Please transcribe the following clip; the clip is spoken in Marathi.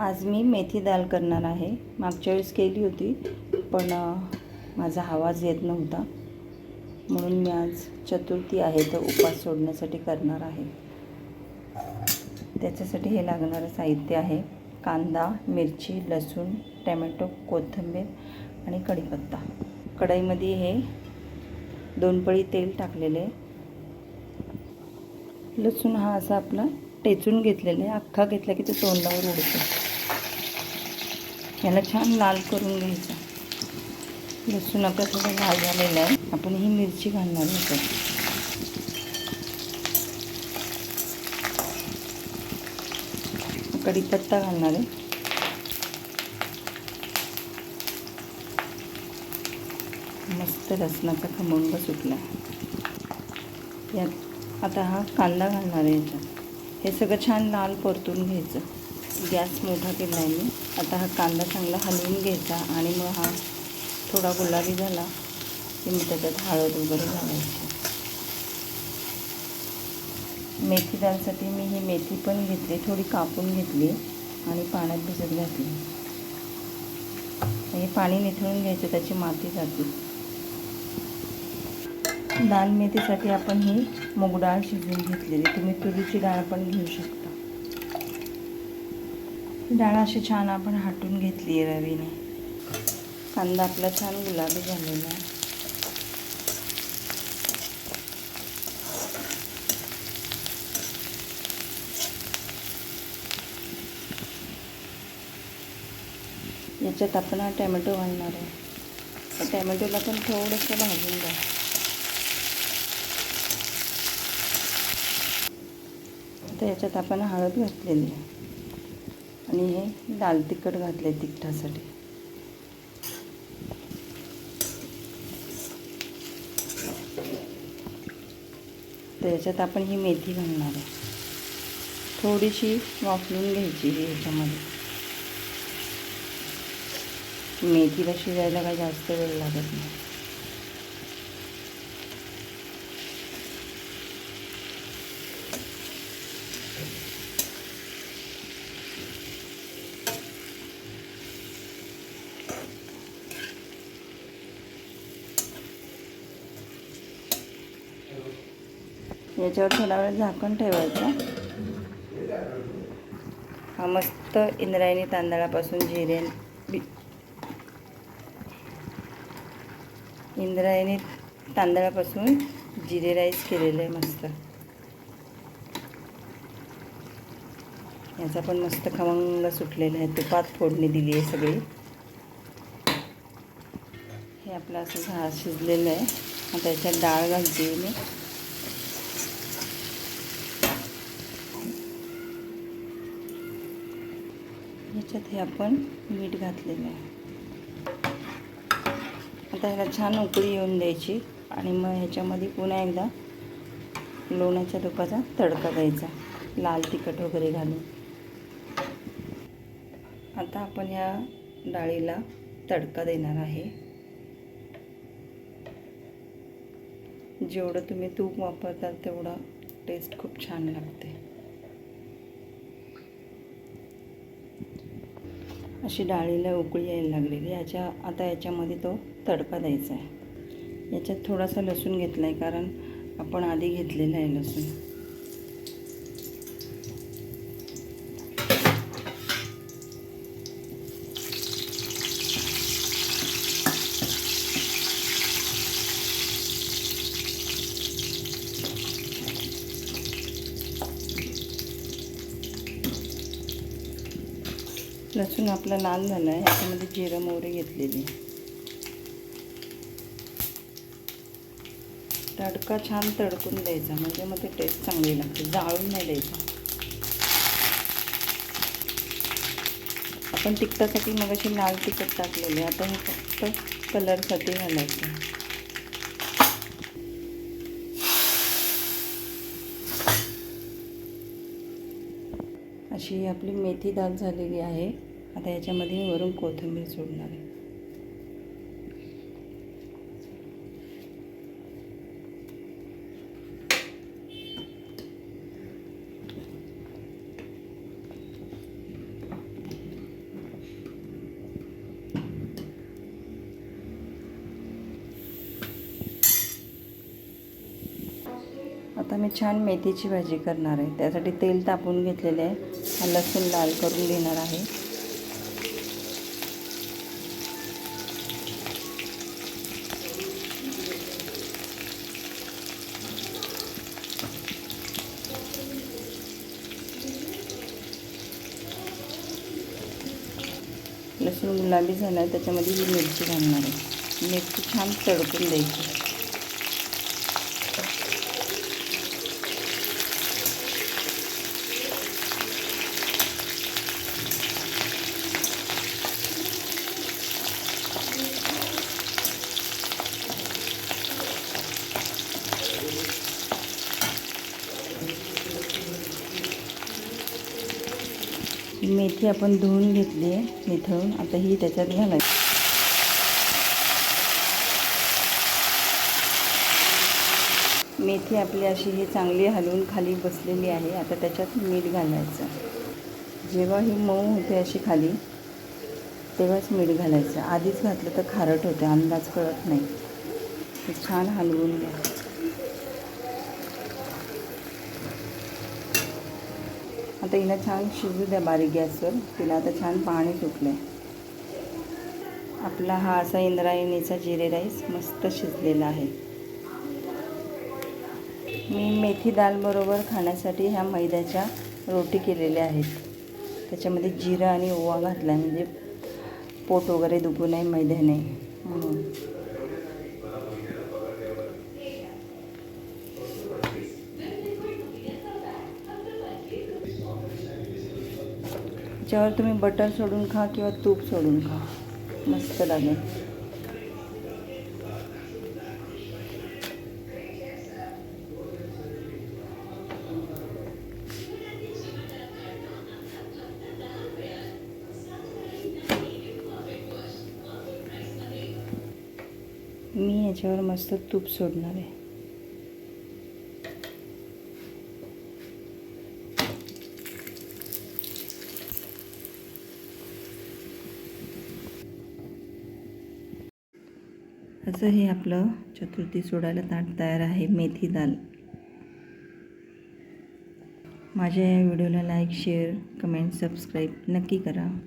आज मी मेथी दाल करणार आहे. मागच्या वेळेस केली होती पण माझा आवाज येत नव्हता. म्हणून मी आज चतुर्थी आहे तर उपास सोडण्यासाठी करणार आहे. त्याच्यासाठी हे लागणारं साहित्य आहे कांदा मिरची लसूण टॅमॅटो कोथिंबीर आणि कढीपत्ता. कढईमध्ये हे दोन पळी तेल टाकलेले. लसूण हा असा आपला टेचून घेतलेला आहे अख्खा घेतला की तो तोंडावर उडतो. याला छान लाल करून घ्यायचा. लसूण आपला थोडा लाल झालेला आहे. आपण ही मिरची घालणार होतो. कढीपत्ता घालणार आहे. मस्त लसणाचा खमंग सुटला. यात आता हा कांदा घालणार आहे याच्यात हे सगळं छान लाल परतून घ्यायचं. गॅस मोठा केला आहे मी. आता हा कांदा चांगला हलवून घ्यायचा आणि मग हा थोडा गुलाबी झाला की मी त्याच्यात हळद वगैरे घालायची. मेथी डाळसाठी मी ही मेथी पण घेतली थोडी कापून घेतली आणि पाण्यात भिजत घातली. हे पाणी निथळून घ्यायचं त्याची माती जाते. दाल मेथीसाठी आपण ही मूग डाळ शिजवून घेतलेली. तुम्ही तुरीची डाळ पण घेऊ शकता. डाळ अशी छान आपण हाटून घेतली आहे रवीने. कांदा आपला छान गुलाबी झालेला आहे. याच्यात आपण हा टॅमॅटो घालणार आहे. टॅमॅटोला पण थोडंसं भाजून द्या आता याच्यात आपण हळद घातलेली आहे. आणि हे लाल तिखट घातले तिखटासाठी. तर याच्यात आपण ही मेथी घालणार आहे. थोडीशी वाफलून घ्यायची ही ह्याच्यामध्ये मेथीला शिजायला काही जास्त वेळ लागत नाही. याच्यावर थोडा वेळ झाकण ठेवायचं. हा मस्त इंद्रायणी तांदळापासून जिरे बी- इंद्रायणी तांदळापासून जिरे राईस केलेलं आहे मस्त. याचा पण मस्त खमंग सुटलेला आहे. तुपात फोडणी दिली आहे सगळी. हे आपलं असं झा शिजलेलं आहे. आता याच्यात डाळ घालते मी. याच्यात हे आपण मीठ घातलेलं आहे. आता ह्याला छान उकळी येऊन द्यायची आणि मग ह्याच्यामध्ये पुन्हा एकदा लोण्याच्या तुपाचा तडका द्यायचा लाल तिखट वगैरे घालून. आता आपण या डाळीला तडका देणार आहे. जेवढं तुम्ही तूप वापरतात तेवढं टेस्ट खूप छान लागते. अशी डाळीला उकळी यायला लागलेली याच्या आता याच्यामध्ये तो तडका द्यायचा आहे. याच्यात थोडासा लसूण घेतला आहे कारण आपण आधी घेतलेला आहे लसूण. लसूण आपला लाल झाला आहे याच्यामध्ये जिरं मोहरी घेतलेली. तडका छान तडकून द्यायचा म्हणजे मग ते टेस्ट चांगली लागते जाळून नाही द्यायचा. आपण तिखटासाठी मग अशी लाल तिखट टाकलेली आता हे फक्त कलरसाठी घालायचं अशी आपली मेथी दाल झालेली आहे. आता याच्यामध्ये मी वरून कोथिंबीर सोडणार आहे. आता मी छान मेथीची भाजी करणार आहे. त्यासाठी तेल तापून घेतलेले आहे. लसूण लाल करून घेणार आहे. लसूण गुलाबी झाला आहे त्याच्यामध्ये ही मिरची घालणार आहे. मिरची छान तडकून द्यायची. मेथी आपण धुवून घेतली आहे निथळून आता ही त्याच्यात घालायची. मेथी आपली अशी ही चांगली हलवून खाली बसलेली आहे. आता त्याच्यात मीठ घालायचं. जेव्हा ही मऊ होते अशी खाली तेव्हाच मीठ घालायचं. आधीच घातलं तर खारट होते अंदाज कळत नाही. छान हलवून घ्या. आता हिला छान शिजू द्या बारीक गॅसवर. तिला आता छान पाणी सुटलं आपला हा असा इंद्रायणीचा जिरे राईस मस्त शिजलेला आहे. मी मेथी दालबरोबर खाण्यासाठी ह्या मैद्याच्या रोटी केलेल्या आहेत. त्याच्यामध्ये जिरं आणि ओवा घातला म्हणजे पोट वगैरे दुखू नये मैद्याने. म्हणून. त्याच्यावर तुम्ही बटर सोडून खा किंवा तूप सोडून खा. मस्त लागेल. मी याच्यावर मस्त तूप सोडणार आहे. असं हे आपलं चतुर्थी सोडायला ताट तयार आहे मेथी दाल. माझ्या या व्हिडिओला लाईक शेअर कमेंट सबस्क्राईब नक्की करा.